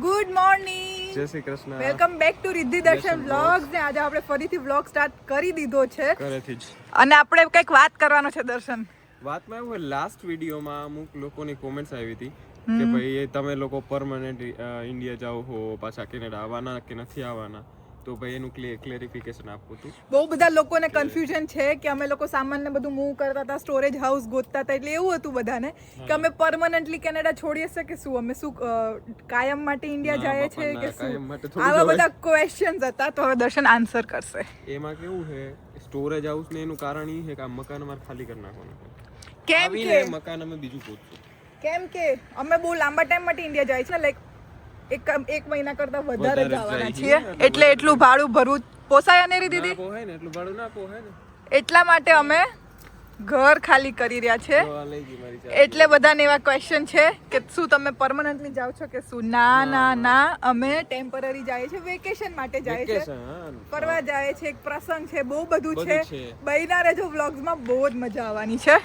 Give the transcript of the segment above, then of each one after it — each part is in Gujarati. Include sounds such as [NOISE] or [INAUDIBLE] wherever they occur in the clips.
Good morning Jai Shri Krishna. Welcome back to Riddhi Darshan vlogs ને આજે આપણે ફરીથી વ્લોગ સ્ટાર્ટ કરી દીધો છે. ઘરેથી જ. અને આપણે કંઈક વાત કરવાનો છે દર્શન. વાતમાં એવું હોય લાસ્ટ વિડીયોમાં અમુક લોકોની કોમેન્ટ્સ આવી હતી કે ભાઈ તમે લોકો પરમનન્ટ ઇન્ડિયા જાઓ હો પાછા કેનેડા આવવાના કે નથી આવવાના? તો ભાઈ એનું ક્લેરિફિકેશન આપવું હતું બહુ બધા લોકોને કન્ફ્યુઝન છે કે અમે લોકો સામાન ને બધું મૂવ કરતા હતા સ્ટોરેજ હાઉસ ગોતતા હતા એટલે એવું હતું બધાને કે અમે પરમનન્ટલી કેનેડા છોડીએ છે કે શું? અમે શું કાયમ માટે ઇન્ડિયા જાય છે કે શું? આવા બધા ક્વેશ્ચન્સ હતા તો હવે દર્શન આન્સર કરશે. એમાં કેવું છે સ્ટોરેજ હાઉસ ને એનું કારણ એ છે કે આ મકાન અમારે ખાલી કરી નાખવાનું કેમ કે? મકાન અમે બીજું ગોતશું. કેમ કે? અમે બહુ લાંબા ટાઈમ માટે ઇન્ડિયા જાય છે લાઈક એક એક મહિના કરતા વધારે જવાના છીએ. એટલે એટલું ભાડું ભરવું પોસાય અને ના દીદી? પોસાય ને એટલું ભાડું ના પોસાય ને. એટલા માટે અમે ઘર ખાલી કરી રહ્યા છે. એટલે બધાને એવા ક્વેશ્ચન છે કે શું તમે પરમનન્ટલી જાઓ છો કે શું? ના ના ના અમે ટેમ્પરરી જાય છે વેકેશન માટે જાય છે. ફરવા જાય છે એક પ્રસંગ છે બહુ બધું છે. છે. રેજો વ્લોગ્સમાં બહુ જ મજા આવવાની છે.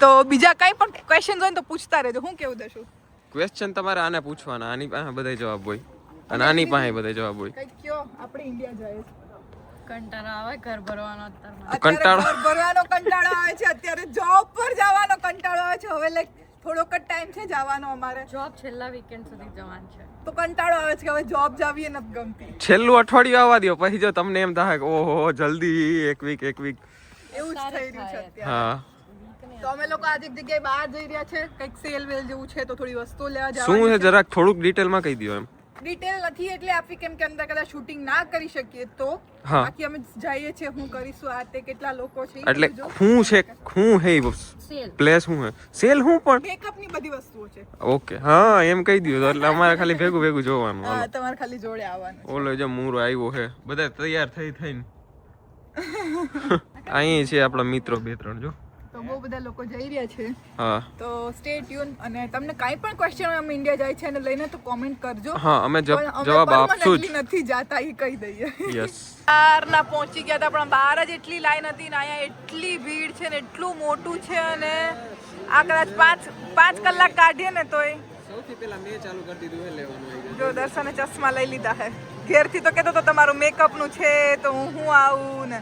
તો બીજા કંઈ પણ ક્વેશ્ચન હોય તો પૂછતા રહેજો. હું કેવું દશું ક્વેશ્ચન તમારે આને પૂછવાના આની પાસે બધા જવાબ હોય. અને આની પાસે બધા જવાબ હોય. કઈ કયો? આપણે ઇન્ડિયા જાય. કંટાળો આવે ઘર ભરવાનો અત્યારે. કંટાળો. ભરવાનો કંટાળો આવે છે અત્યારે જોબ પર જવાનો કંટાળો આવે છે. હવે લાઈક થોડોક જ ટાઈમ છે જવાનો અમારે. જોબ છેલ્લા વીકેન્ડ સુધી જવાનું છે. તો કંટાળો આવે છે કે હવે જોબ જાવીએ નથી ગમતી. છેલ્લું અઠવાડિયું આવવા દો પછી જો તમને એમ થાય કે ઓહો જલ્દી એક વીક એક વીક એવું જ થઈ રહ્યું છે અત્યારે. હા. તો અમે લોકો આજે એક જગ્યાએ બહાર જઈ રહ્યા છે. કંઈક સેલ વેલ જેવું છે તો થોડી વસ્તુ લેવા શું છે? જરાક થોડુંક ડિટેલમાં કહી દો એમ. ડિટેલ નથી એટલે આપી કેમ કે અંદર કદાચ શૂટિંગ ના કરી શકીએ તો. હા. બાકી અમે જઈએ છીએ હું કરીશું આ તે કેટલા લોકો છે એટલે હું છે હું હે પ્લેસ હું હે. સેલ હું પણ? મેકઅપની બધી વસ્તુઓ છે. ઓકે હા એમ કહી દો એટલે અમારે ખાલી ભેગું ભેગું જોવાનું. હા તમારે ખાલી જોડે આવવાનું ઓલો જો મૂરો આવ્યો છે બધા તૈયાર થઈ થઈને. [LAUGHS] અહીં છે આપણા મિત્રો બે ત્રણ જો. બહુ બધા લોકો જઈ રહ્યા છે. હા. તો સ્ટે ટ્યુન અને તમને કાઈ પણ ક્વેશ્ચન અમે ઇન્ડિયા જાય છે અને લઈને તો કોમેન્ટ કરજો. હા અમે જવાબ આપશું જ. નથી જાતા એ કહી દઈએ. યસ બહારના પહોંચી ગયા હતા પણ બહાર જ એટલી લાઈન હતી ને અહીંયા એટલી ભીડ છે ને એટલું મોટું છે અને આ કદાચ પાંચ પાંચ કલાક કાઢીએ ને તોય. સૌથી પહેલા મેં ચાલુ કરી દીધું એ લેવાનું જો દર્શને ચશ્મા લઈ લીધા હે. ઘેરથી તો કહેતો તો તમારું મેકઅપનું છે તો હું હું આવું ને.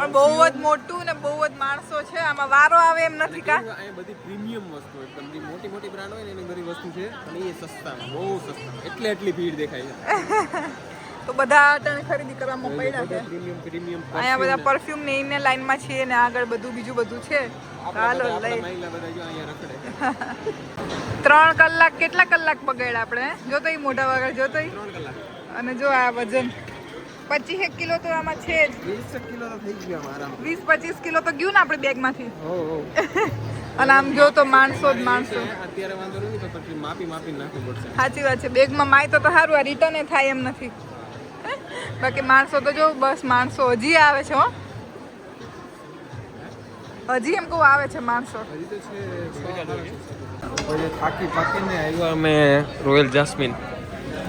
પણ બહુ જ મોટું ને બહુ જ માણસો છે. આમાં વારો આવે એમ નથી કા? બધી પ્રીમિયમ વસ્તુ એકદમ મોટી મોટી બ્રાન્ડ હોય ને એની બધી વસ્તુ છે. અને એ સસ્તા બહુ સસ્તા એટલે એટલી ભીડ દેખાય છે. [LAUGHS] તો બધા અટાણે ખરીદી કરવામાં પડ્યા છે. અહીંયા બધા પરફ્યુમ ને એને લાઈનમાં છીએ ને આગળ બધું બીજું બધું છે. ચાલો લઈ. [LAUGHS] ત્રણ કલાક કેટલા કલાક બગાડ્યા આપણે? જોતો મોઢા વગર જો તો ઈ. ત્રણ કલાક. અને જો આ વજન. પચીસ એક કિલો તો આમાં છે જ. વીસ કિલો તો થઈ ગયા અમારા વીસ પચીસ કિલો તો ગયું ને આપણે બેગમાંથી. [LAUGHS] અને આમ જો તો માણસો જ માણસો. અત્યારે વાંધો નથી તો પછી માપી માપી નાખવું પડશે. સાચી વાત છે. બેગમાં માય તો તો સારું આ રિટર્ન થાય એમ નથી. [LAUGHS] બાકી માણસો તો જો બસ માણસો હજી આવે છે હો. હજી એમ કહું આવે છે માણસો. થાકી પાકીને આવ્યા અમે રોયલ જાસ્મિન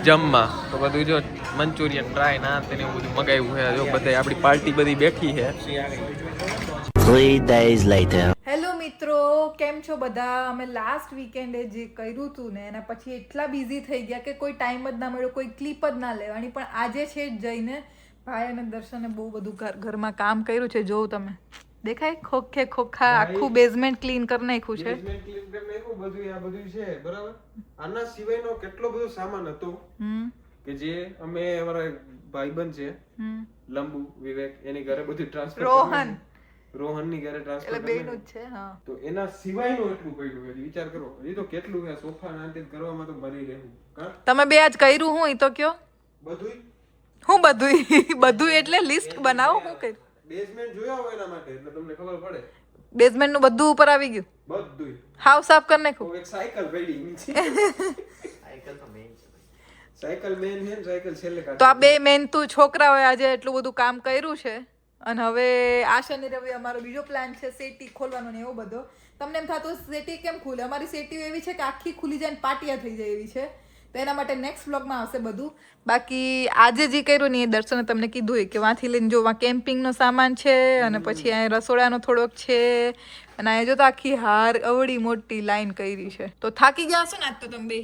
જમવા. તો બધું જો મંચુરિયન ટ્રાય ના તેને બધું મગાવ્યું છે. જો બધા આપણી પાર્ટી બધી બેઠી છે. Three days later. હેલો મિત્રો કેમ છો બધા? અમે લાસ્ટ વીકેન્ડે જે કર્યું હતું ને એના પછી એટલા બિઝી થઈ ગયા કે કોઈ ટાઈમ જ ના મળ્યો કોઈ ક્લિપ જ ના લેવાની. પણ આજે છે જ જઈને ભાઈ અને દર્શને બહુ બધું ઘરમાં કામ કર્યું છે. જોઉં તમે. દેખાય? ખોખે ખોખા આખું બેઝમેન્ટ ક્લીન કરી નાખ્યું છે. બેઝમેન્ટ ક્લીન કરી નાખ્યું બધું આ બધું છે બરાબર? આના સિવાયનો કેટલો બધો સામાન હતો કે જે અમે અમારા ભાઈબંધ છે લંબુ વિવેક એની ઘરે બધું ટ્રાન્સફર રોહન. રોહનની ઘરે એટલે ટ્રાન્સફર બેનું જ છે હા. તો એના સિવાયનું એટલું પડ્યું છે વિચાર કરો. એ તો કેટલું છે સોફા ને આ કરવામાં તો ભરી રહેવું. તમે બે આજ કર્યું હું ઈ તો કયો? બધુંય? હું બધું [LAUGHS] બધું એટલે લિસ્ટ બનાવો હું કર્યું? બેઝમેન્ટ જોયા હોય એના માટે એટલે તમને ખબર પડે. બેઝમેન્ટનું બધું ઉપર આવી ગયું. બધું હાવ સાફ કરી નાખ્યું. [LAUGHS] તો એક સાયકલ પડી સાયકલ મેન છે સાયકલ છેલ્લે તો આ બે મેન તું છોકરાઓએ આજે એટલું બધું કામ કર્યું છે. અને હવે આ શનિ રવિ અમારો બીજો પ્લાન છે સેટી ખોલવાનો ને એવો બધો. તમને એમ થતું સેટી કેમ ખુલે? અમારી સેટી એવી છે કે આખી ખુલી જાય ને પાટિયા થઈ જાય એવી છે. તો એના માટે નેક્સ્ટ બ્લોગમાં આવશે બધું. બાકી આજે જે કર્યું ને એ દર્શને તમને કીધું કે વાંથી લઈને જો વાં કેમ્પિંગનો સામાન છે અને પછી અહીંયા રસોડાનો થોડોક છે અને અહીંયા જો તો આખી હાર અવળી મોટી લાઈન કરી છે. તો થાકી ગયા હશો ને આજ તો તમે બે?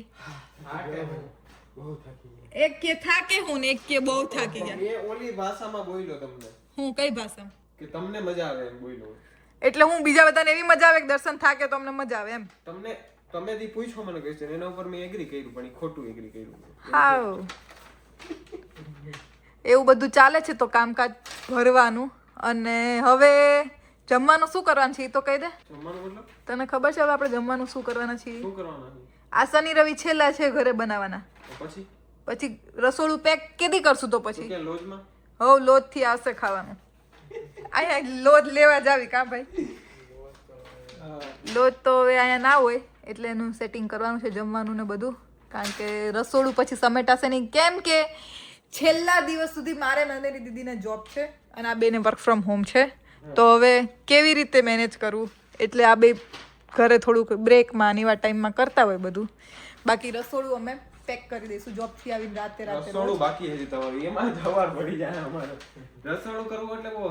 એક કે થાકે હું ને એક કે બહુ થાકી ગયા. ઓલી ભાષામાં બોલ્યો તમને. હું કઈ ભાષામાં? કે તમને મજા આવે એમ બોલ્યો. એટલે હું બીજા બધાને એવી મજા આવે કે દર્શન થાકે તો અમને મજા આવે એમ. તમને તમે દી પૂછો મને ક્વેશ્ચન એના ઉપર મેં એગ્રી કર્યું પણ ખોટું એગ્રી કર્યું. હા એવું બધું ચાલે છે તો કામકાજ ભરવાનું. અને હવે જમવાનું શું કરવાનું છે એ તો કહી દે. તને ખબર છે હવે આપણે જમવાનું શું કરવાના છીએ? આ શનિ રવિ છેલ્લા છે ઘરે બનાવવાના. પછી? પછી રસોડું પેક કેદી કરશું તો પછી? હવ લોજથી આવશે ખાવાનું. અહીંયા લોજ લેવા જાવી કા ભાઈ? લોજ તો હવે અહીંયા ના હોય. એટલે એનું સેટિંગ કરવાનું છે, જમવાનું ને બધું. કારણ કે રસોડું પછી સમેટાશે નહીં. કેમ કે છેલ્લા દિવસ સુધી મારે નંદની દીદીને જોબ છે અને આ બેને વર્ક ફ્રોમ હોમ છે. તો હવે કેવી રીતે મેનેજ કરવું? એટલે આ બે ઘરે થોડુંક બ્રેકમાં અને એવા ટાઈમમાં કરતા હોય બધું. બાકી રસોડું અમે પેક કરી દઈશું જોબથી આવીને રાતે રાતે રસોડું બાકી હજી તમારું. એમાં જવાર પડી જાય અમારે. રસોડું કરવું એટલે બહુ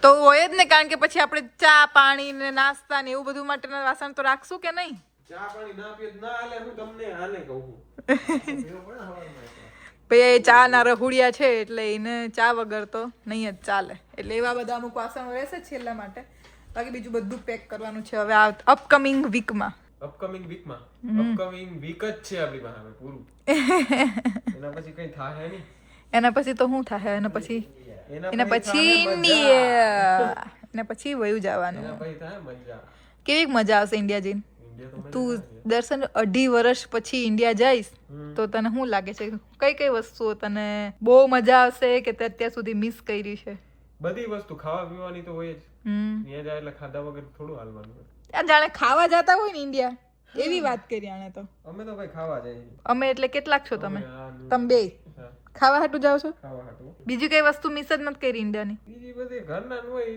તો હોય જ ને કારણ કે પછી આપણે ચા પાણી ને નાસ્તા ને એવું બધું માટેના વાસણ તો રાખશું કે નહીં? ચા પાણી ના પીએ ના હાલે હું તમને હાલે કહું [LAUGHS] ભાઈ એ ચા ના રહુડિયા છે એટલે એને ચા વગર તો નહીં જ ચાલે. એટલે એવા બધા અમુક વાસણો રહેશે જ છેલ્લા માટે. બાકી બીજું બધું પેક કરવાનું છે હવે આ અપકમિંગ વીકમાં અપકમિંગ વીકમાં અપકમિંગ વીક જ છે આપણી પાસે પૂરું. [LAUGHS] એના પછી કઈ થાય નહીં. એના પછી તો શું થાય એના પછી એના પછી ઇન્ડિયા એના પછી વયું જવાનું. કેવી મજા. આવશે ઇન્ડિયા જઈને? તો દર્શન અઢી વર્ષ પછી ઇન્ડિયા જઈશ તો તને શું લાગે છે? કઈ કઈ વસ્તુઓ તને બહુ મજા આવશે કે તે અત્યાર સુધી મિસ કરી છે? બધી વસ્તુ ખાવા પીવાની તો હોય જ. ત્યાં જાય એટલે ખાધા વગર થોડું હાલવાનું. જાણે ખાવા જતા હોય ને ઇન્ડિયા એવી વાત કરી આણે તો. અમે તો ભાઈ ખાવા જઈએ. અમે એટલે કેટલાક છો તમે? તમે બે? ખાવા હાટું જાવ છો? ખાવા હાટું. બીજી કઈ વસ્તુ મિસ જ મત કરી ઇન્ડિયાની બીજી બધી ઘરના ન હોય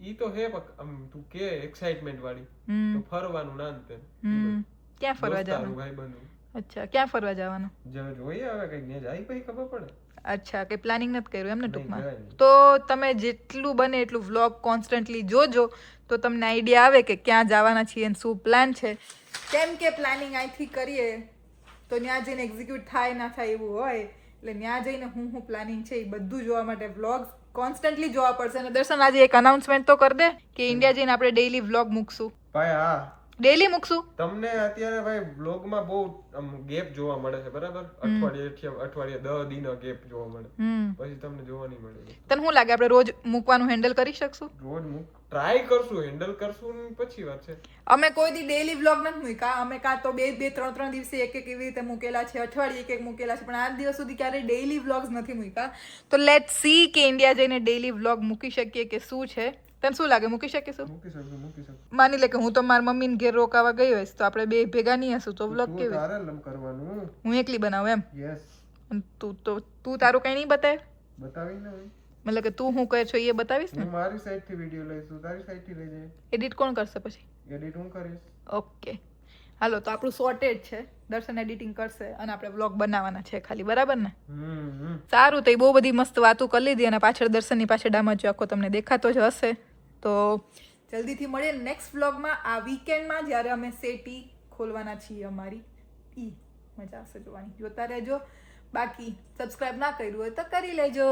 ઈ તો હે આમ તું કે એક્સાઇટમેન્ટ વાળી. તો ફરવાનું ના અંતે ક્યાં ફરવા જવાનું જવાનું? ભાઈબંધુ. અચ્છા ક્યાં ફરવા જવાનું? જો જોઈએ હવે કઈ ને જાય પછી ખબર પડે. અચ્છા કે પ્લાનિંગ નથી કર્યું એમને ટૂંકમાં? તો તમે જેટલું બને એટલું વ્લોગ કોન્સ્ટન્ટલી જોજો તો તમને આઈડિયા આવે કે ક્યાં જવાના છીએ અને શું પ્લાન છે. કેમ કે પ્લાનિંગ અહીંથી કરીએ તો ત્યાં જઈને એક્ઝિક્યુટ થાય ના થાય એવું હોય. એટલે ત્યાં જઈને હું હું પ્લાનિંગ છે એ બધું જોવા માટે વ્લોગ્સ કોન્સ્ટન્ટલી જોવા પડશે. અને દર્શન આજે એક અનાઉન્સમેન્ટ તો કરી દે કે ઇન્ડિયા જઈને આપણે ડેઈલી વ્લોગ મૂકશું. ભાઈ હા. ડેઈલી મૂકશું. તમને અત્યારે ભાઈ બ્લોગમાં બહુ આમ ગેપ જોવા મળે છે બરાબર? અઠવાડિયે અઠવાડિયે દસ દિનો ગેપ જોવા મળે. પછી તમને જોવા નહીં મળે. તને શું લાગે આપણે રોજ મૂકવાનું હેન્ડલ કરી શકશું? રોજ ટ્રાય કરશું હેન્ડલ કરશું પછી વાત છે. અમે કોઈ દી ડેલી વ્લોગ નથી મૂક્યા. અમે કાં તો બે બે ત્રણ ત્રણ દિવસે એક એક એવી રીતે મૂકેલા છે અઠવાડિયે એક એક મૂકેલા છે પણ આજ દિવસ સુધી ક્યારેય ડેલી વ્લોગ્સ નથી મૂક્યા. તો લેટ સી કે ઇન્ડિયા જઈને ડેલી વ્લોગ મૂકી શકીએ કે શું છે? તને શું લાગે મૂકી શકીશું મૂકી શકું મૂકી શકું. માની લે કે હું તો મારા મમ્મીને ઘેર રોકાવા ગઈ હોઈશ તો આપણે બે ભેગા નહીં હશું તો વ્લોગ કેવી? તારે લમ કરવાનું. હું એકલી બનાવું એમ? યસ તું તો તું તારું કઈ નહીં બતાવે? બતાવી ને મતલબ કે તું શું કહે છો એ બતાવીશ ને? મારી સાઈડથી વિડિયો લઈશ તું તારી સાઈડથી લઈ જાય. એડિટ કોણ કરશે પછી? એડિટ હું કરીશ. ઓકે હાલો તો આપણું શોર્ટેજ છે. દર્શન એડિટિંગ કરશે અને આપણે વ્લોગ બનાવવાના છે ખાલી બરાબર ને? સારું તો એ બહુ બધી મસ્ત વાતો કરી લીધી અને પાછળ દર્શનની પાછળ ડામાચો આખો તમને દેખાતો જ હશે. તો જલ્દીથી મળીએ નેક્સ્ટ વ્લોગમાં આ વીકેન્ડમાં જ્યારે અમે સેટી ખોલવાના છીએ અમારી. ઈ મજા આવશે જોવાની. જોતા રહેજો. બાકી સબસ્ક્રાઇબ ના કર્યું હોય તો કરી લેજો.